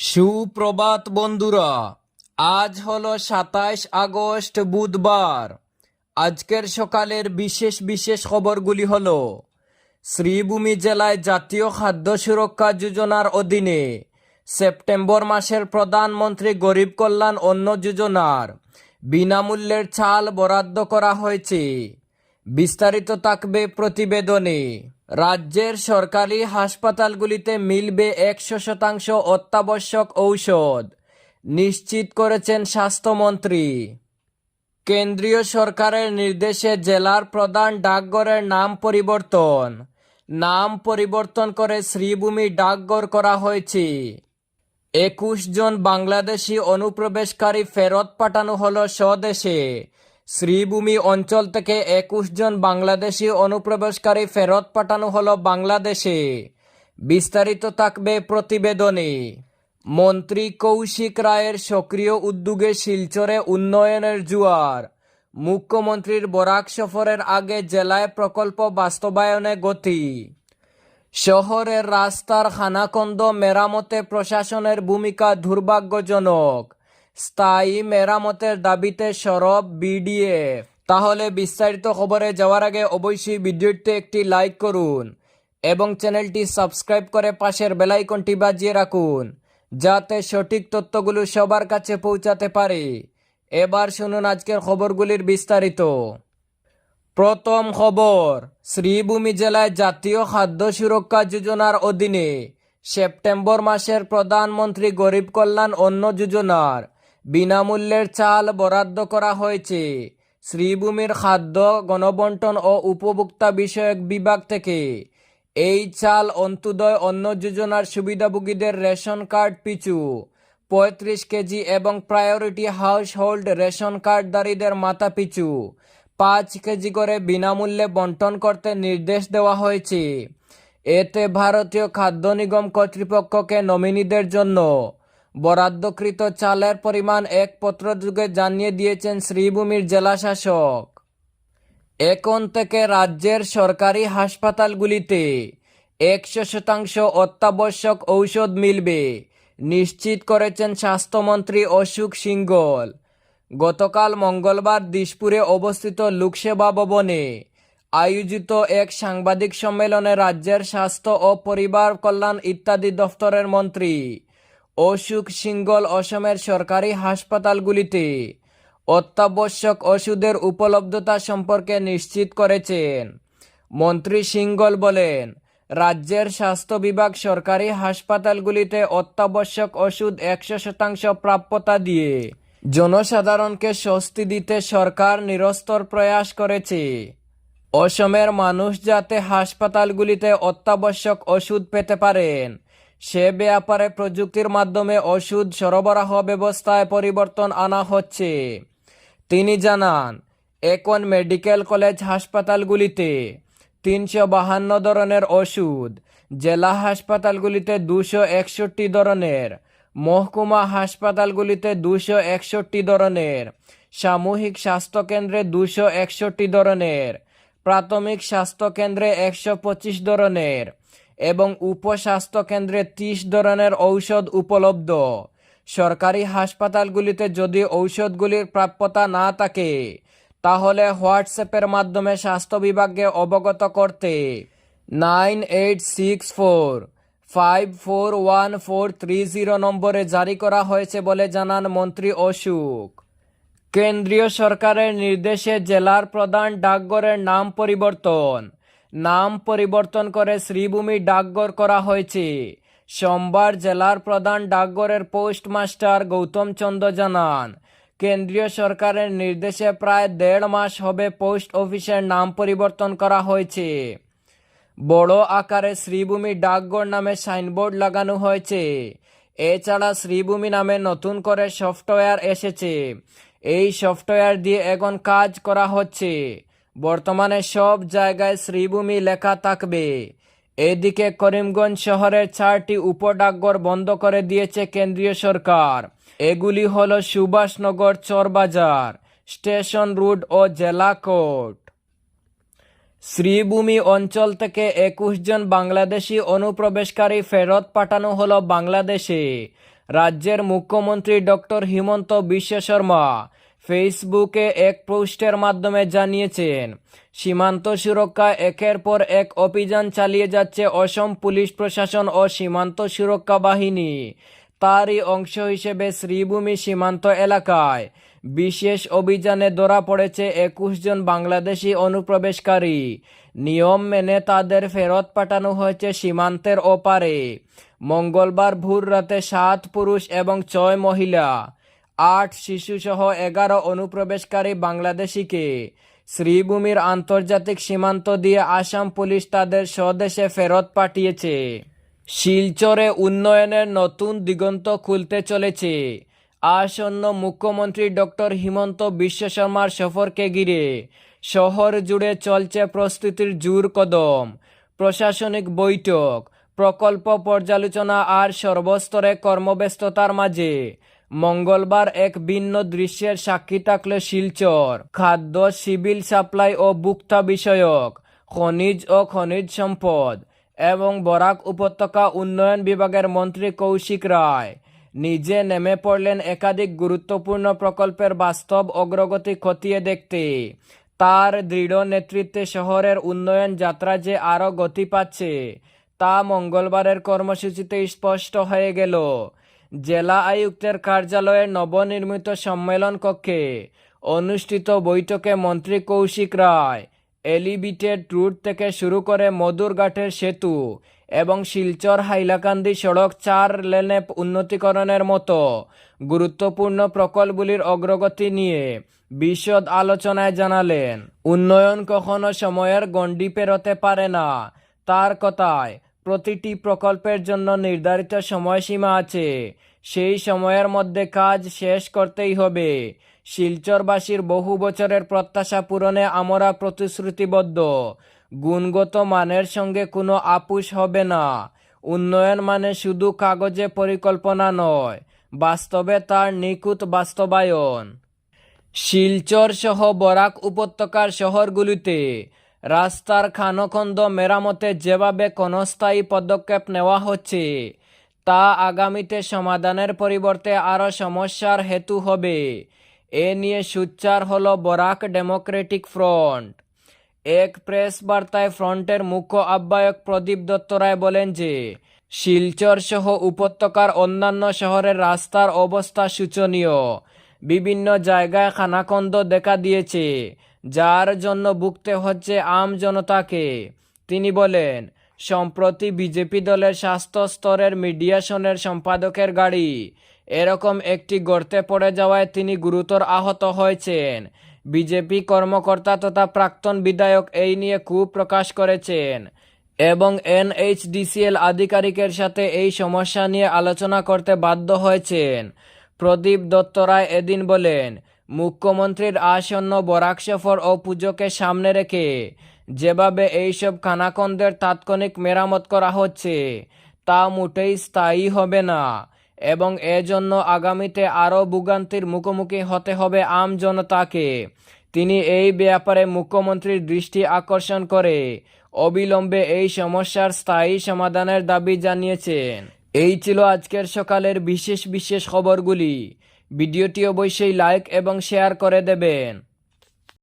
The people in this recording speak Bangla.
সুপ্রভাত বন্ধুরা, আজ হলো সাতাইশ আগস্ট বুধবার। আজকের সকালের বিশেষ বিশেষ খবরগুলি হল, শ্রীভূমি জেলায় জাতীয় খাদ্য সুরক্ষা যোজনার অধীনে সেপ্টেম্বর মাসের প্রধানমন্ত্রী গরিব কল্যাণ অন্ন যোজনার বিনামূল্যের চাল বরাদ্দ করা হয়েছে। বিস্তারিত থাকবে প্রতিবেদনে। রাজ্যের সরকারি হাসপাতালগুলিতে মিলবে একশো শতাংশ অত্যাবশ্যক ঔষধ, নিশ্চিত করেছেন স্বাস্থ্যমন্ত্রী। কেন্দ্রীয় সরকারের নির্দেশে জেলার প্রধান ডাকঘরের নাম পরিবর্তন নাম পরিবর্তন করে শ্রীভূমি ডাকঘর করা হয়েছে। একুশ জন বাংলাদেশি অনুপ্রবেশকারী ফেরত পাঠানো হলো স্বদেশে। শ্রীভূমি অঞ্চল থেকে একুশ জন বাংলাদেশি অনুপ্রবেশকারী ফেরত পাঠানো হলো বাংলাদেশে। বিস্তারিত থাকবে প্রতিবেদনে। মন্ত্রী কৌশিক রায়ের সক্রিয় উদ্যোগে শিলচরে উন্নয়নের জোয়ার। মুখ্যমন্ত্রীর বরাক সফরের আগে জেলায় প্রকল্প বাস্তবায়নে গতি। শহরের রাস্তার খানাকন্দ মেরামতে প্রশাসনের ভূমিকা দুর্ভাগ্যজনক। স্থায়ী মেরামতের দাবিতে সরব বিডিএফ। তাহলে বিস্তারিত খবরে যাওয়ার আগে অবশ্যই ভিডিওটিতে একটি লাইক করুন এবং চ্যানেলটি সাবস্ক্রাইব করে পাশের বেলাইকনটি বাজিয়ে রাখুন, যাতে সঠিক তথ্যগুলো সবার কাছে পৌঁছাতে পারে। এবার শুনুন আজকের খবরগুলির বিস্তারিত। প্রথম খবর, শ্রীভূমি জেলায় জাতীয় খাদ্য সুরক্ষা যোজনার অধীনে সেপ্টেম্বর মাসের প্রধানমন্ত্রী গরিব কল্যাণ অন্ন যোজনার বিনামূল্যের চাল বরাদ্দ করা হয়েছে। শ্রীভূমির খাদ্য, গণবন্টন ও উপভোক্তা বিষয়ক বিভাগ থেকে এই চাল অন্ত্যোদয় অন্ন যোজনার সুবিধাভোগীদের রেশন কার্ড পিছু। পঁয়ত্রিশ কেজি এবং প্রায়োরিটি হাউস হোল্ড রেশন কার্ডধারীদের মাথা পিছু। পাঁচ কেজি করে বিনামূল্যে বন্টন করতে নির্দেশ দেওয়া হয়েছে। এতে ভারতীয় খাদ্য নিগম কর্তৃপক্ষকে নমিনিদের জন্য বরাদ্দকৃত চালের পরিমাণ এক পত্রযোগে জানিয়ে দিয়েছেন শ্রীভূমির জেলাশাসক। এখন থেকে রাজ্যের সরকারি হাসপাতালগুলিতে একশো শতাংশ অত্যাবশ্যক ঔষধ মিলবে, নিশ্চিত করেছেন স্বাস্থ্যমন্ত্রী অশোক সিংগল। গতকাল মঙ্গলবার দিশপুরে অবস্থিত লোকসেবা ভবনে আয়োজিত এক সাংবাদিক সম্মেলনে রাজ্যের স্বাস্থ্য ও পরিবার কল্যাণ ইত্যাদি দফতরের মন্ত্রী অশোক সিংগল অসমের সরকারি হাসপাতালগুলিতে অত্যাবশ্যক ওষুধের উপলব্ধতা সম্পর্কে নিশ্চিত করেছেন। মন্ত্রী সিংগল বলেন, রাজ্যের স্বাস্থ্য বিভাগ সরকারি হাসপাতালগুলিতে অত্যাবশ্যক ওষুধ একশো শতাংশ প্রাপ্যতা দিয়ে জনসাধারণকে স্বস্তি দিতে সরকার নিরস্তর প্রয়াস করেছে। অসমের মানুষ যাতে হাসপাতালগুলিতে অত্যাবশ্যক ওষুধ পেতে পারেন সে ব্যাপারে প্রযুক্তির মাধ্যমে ওষুধ সরবরাহ ব্যবস্থায় পরিবর্তন আনা হচ্ছে। তিনি জানান এখন মেডিকেল কলেজ হাসপাতালগুলিতে তিনশো বাহান্ন ধরনের ওষুধ, জেলা হাসপাতালগুলিতে দুশো একষট্টি ধরনের, মহকুমা হাসপাতালগুলিতে দুশো একষট্টি ধরনের, সামূহিক স্বাস্থ্যকেন্দ্রে দুশো একষট্টি ধরনের, প্রাথমিক স্বাস্থ্যকেন্দ্রে একশো পঁচিশ ধরনের এবং উপস্বাস্থ্য কেন্দ্রে ত্রিশ ধরনের ঔষধ উপলব্ধ। সরকারি হাসপাতালগুলিতে যদি ঔষধগুলির প্রাপ্যতা না থাকে, তাহলে হোয়াটসঅ্যাপের মাধ্যমে স্বাস্থ্য বিভাগকে অবগত করতে nine eight six four five four one four three zero নম্বরে জারি করা হয়েছে বলে জানান মন্ত্রী অশোক। কেন্দ্রীয় সরকারের নির্দেশে জেলার প্রধান ডাকঘরের নাম পরিবর্তন। নাম পরিবর্তন করে শ্রীভূমি ডাকঘর করা হয়েছে। সোমবার জেলার প্রধান ডাকঘরের পোস্টমাস্টার গৌতম চন্দ্র জানান, কেন্দ্রীয় সরকারের নির্দেশে প্রায় দেড় মাস হবে পোস্ট অফিসের নাম পরিবর্তন করা হয়েছে। বড় আকারে শ্রীভূমি ডাকঘর নামে সাইনবোর্ড লাগানো হয়েছে। এছাড়া শ্রীভূমি নামে নতুন করে সফটওয়্যার এসেছে। এই সফটওয়্যার দিয়ে এখন কাজ করা হচ্ছে। বর্তমানে সব জায়গায় শ্রীভূমি লেখা থাকবে। এদিকে করিমগঞ্জ শহরের চারটি উপডাকঘর বন্ধ করে দিয়েছে কেন্দ্রীয় সরকার। এগুলি হল সুভাষনগর চরবাজার, স্টেশন রোড ও জেলা কোর্ট। শ্রীভূমি অঞ্চল থেকে একুশ জন বাংলাদেশি অনুপ্রবেশকারী ফেরত পাঠানো হলো বাংলাদেশে। রাজ্যের মুখ্যমন্ত্রী ডক্টর হিমন্ত বিশ্ব শর্মা ফেসবুকে এক পোস্টের মাধ্যমে জানিয়েছেন, সীমান্ত সুরক্ষা একের পর এক অভিযান চালিয়ে যাচ্ছে অসম পুলিশ প্রশাসন ও সীমান্ত সুরক্ষা বাহিনী। তারই অংশ হিসেবে শ্রীভূমি সীমান্ত এলাকায় বিশেষ অভিযানে ধরা পড়েছে একুশ জন বাংলাদেশি অনুপ্রবেশকারী। নিয়ম মেনে তাদের ফেরত পাঠানো হয়েছে সীমান্তের ওপারে। মঙ্গলবার ভোর রাতে সাত পুরুষ এবং ছয় মহিলা আট শিশুসহ এগারো অনুপ্রবেশকারী বাংলাদেশিকে। শ্রীভূমির আন্তর্জাতিক সীমান্ত দিয়ে আসাম পুলিশ তাদের স্বদেশে ফেরত পাঠিয়েছে। শিলচরে উন্নয়নের নতুন দিগন্ত খুলতে চলেছে। আসন্ন মুখ্যমন্ত্রী ডক্টর হিমন্ত বিশ্ব শর্মার সফরকে ঘিরে শহর জুড়ে চলছে প্রস্তুতির জোর কদম। প্রশাসনিক বৈঠক, প্রকল্প পর্যালোচনা আর সর্বস্তরে কর্মব্যস্ততার মাঝে। মঙ্গলবার এক ভিন্ন দৃশ্যের সাক্ষী থাকল শিলচর। খাদ্য, সিভিল সাপ্লাই ও ভুক্তা বিষয়ক, খনিজ ও খনিজ সম্পদ এবং বরাক উপত্যকা উন্নয়ন বিভাগের মন্ত্রী কৌশিক রায়। নিজে নেমে পড়লেন একাধিক গুরুত্বপূর্ণ প্রকল্পের বাস্তব অগ্রগতি খতিয়ে দেখতে। তার দৃঢ় নেতৃত্বে শহরের উন্নয়ন যাত্রা যে আরও গতি পাচ্ছে, তা মঙ্গলবারের কর্মসূচিতে স্পষ্ট হয়ে গেল। জেলা আয়ুক্তের কার্যালয়ের নবনির্মিত সম্মেলন কক্ষে অনুষ্ঠিত বৈঠকে মন্ত্রী কৌশিক রায়, এলিবিটেড রুট থেকে শুরু করে মধুরঘাটের সেতু এবং শিলচর হাইলাকান্দি সড়ক চার লেনে উন্নতিকরণের মতো গুরুত্বপূর্ণ প্রকল্পগুলির অগ্রগতি নিয়ে বিশদ আলোচনায় জানালেন। উন্নয়ন কখনো সময়ের গণ্ডি পেরোতে পারে না। তার কথায় প্রতিটি প্রকল্পের জন্য নির্ধারিত সময়সীমা আছে। সেই সময়ের মধ্যে কাজ শেষ করতেই হবে। শিলচরবাসীর বহু বছরের প্রত্যাশা পূরণে আমরা প্রতিশ্রুতিবদ্ধ। গুণগত মানের সঙ্গে কোনো আপুস হবে না। উন্নয়ন মানে শুধু কাগজে পরিকল্পনা নয়, বাস্তবে তার নিখুঁত বাস্তবায়ন। শিলচর সহ বরাক উপত্যকার শহরগুলিতে রাস্তার খানখন্দ মেরামতে যেভাবে ক্ষণস্থায়ী পদক্ষেপ নেওয়া হচ্ছে, তা আগামীতে সমাধানের পরিবর্তে আরও সমস্যার হেতু হবে। এ নিয়ে সুচ্চার হল বরাক ডেমোক্রেটিক ফ্রন্ট। এক প্রেস বার্তায় ফ্রন্টের মুখ্য আহ্বায়ক প্রদীপ দত্ত রায় বলেন যে শিলচর সহ উপত্যকার অন্যান্য শহরের রাস্তার অবস্থা শোচনীয়। বিভিন্ন জায়গায় খানাখন্দ দেখা দিয়েছে। যার জন্য ভুগতে হচ্ছে আম জনতাকে। তিনি বলেন, সম্প্রতি বিজেপি দলের স্বাস্থ্য স্তরের মিডিয়াশনের সম্পাদকের গাড়ি, এরকম একটি গর্তে পড়ে যাওয়ায় তিনি গুরুতর আহত হয়েছেন। বিজেপি কর্মকর্তা তথা প্রাক্তন বিধায়ক এই নিয়ে ক্ষোভ প্রকাশ করেছেন এবং এনএইচডিসিএল আধিকারিকের সাথে এই সমস্যা নিয়ে আলোচনা করতে বাধ্য হয়েছেন। প্রদীপ দত্ত রায় এদিন বলেন মুখ্যমন্ত্রীর আসন্ন বরাক সফর ও পুজোকে সামনে রেখে যেভাবে এইসব খানাকন্দের তাৎক্ষণিক মেরামত করা হচ্ছে, তা মোটেই স্থায়ী হবে না এবং এজন্য আগামীতে আরও ভোগান্তির মুখোমুখি হতে হবে আম জনতাকে। তিনি এই ব্যাপারে মুখ্যমন্ত্রীর দৃষ্টি আকর্ষণ করে অবিলম্বে এই সমস্যার স্থায়ী সমাধানের দাবি জানিয়েছেন। এই ছিল আজকের সকালের বিশেষ বিশেষ খবরগুলি। ভিডিওটি অবশ্যই লাইক এবং শেয়ার করে দেবেন।